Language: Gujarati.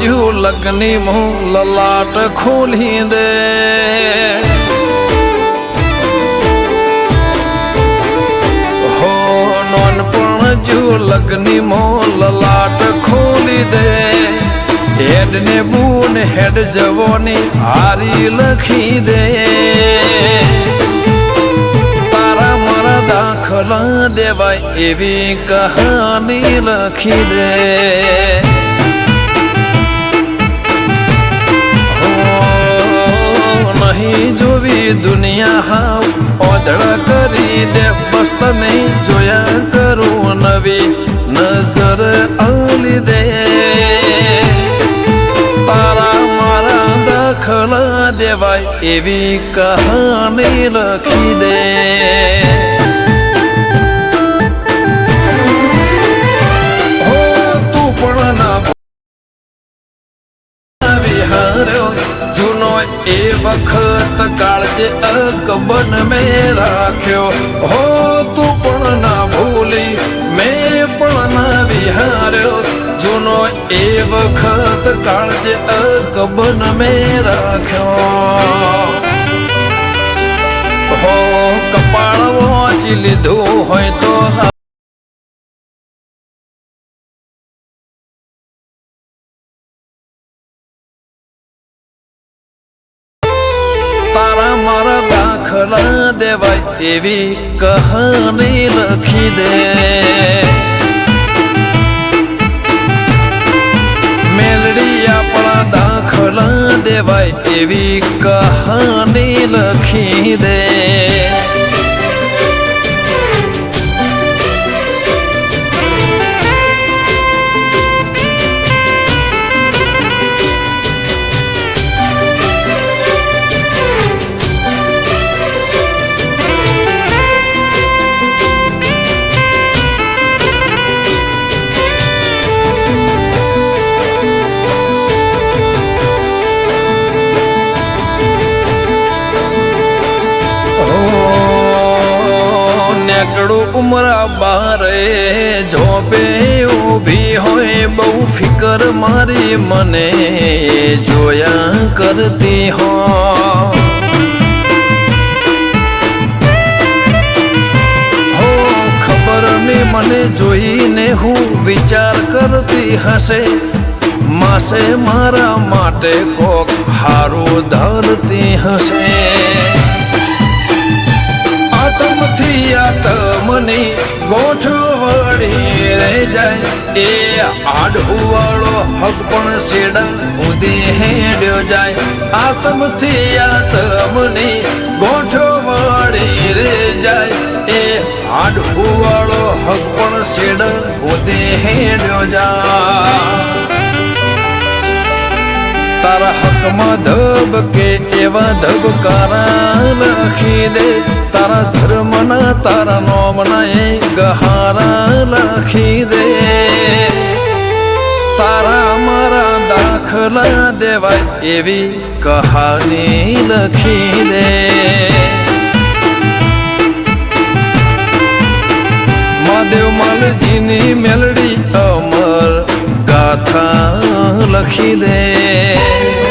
લગ્ની મું લલાટ ખોલી દે હો નોનપણ જો લગ્ની મો લલાટ ખોલી દે હેડ ને બૂન હેડ જવોની હારી લખી દે તારા મારા દાખલા દેવાય એવી કહાની લખી દે નહીં જોવી દુનિયા હાવ. ઓદળ કરી દે, મસ્ત નહીં જોયા કરું નવી નજર અલી દે. તારા મારા દાખલા દેવાય એવી કહાની લખી દે. એ વખત કાળજે અકબન મેં રાખ્યો. હો, તું પણ ના ભૂલી, મેં પણ ના વિહાર્યો. જૂનો એ વખત કાળજે અકબન મેં રાખ્યો. હો કપાળ વાંચી લીધું હોય તો મારા દાખલા દેવાય એવી કહાની લખી દે. મેલડી આપણા દાખલા દેવાય એવી કહાની લખી દે. હો, નેકડું ઉમરા બારે જોબે ઊભી હોય બહુ ફિકર મારી મને જોયા કરતી હો. ખબર ને મને જોઈને હું વિચાર કરતી હશે માસે મારા માટે કોક હારું ધરતી હશે. આતમથી તમને ગોઠવણી રહી જાય. એ આડુવાળો હક પણ સેડા ઉદી હેડ્યો જાય. આતમથી તમને ગોઠવણી રે જાય. એ આડુવાળો હક પણ સેડા ઉદી હેડ્યો જાય. તારા હકમાં ધબ કે એવા ધબકારા લખી દે. તારા ધર્મના, તારા નોમના એ ગહારા લખી દે. તારા મારા દાખલા દેવાય એવી કહાની લખી દે. મહાદેવ માલજીની મેલડી ગાથા લખી દે.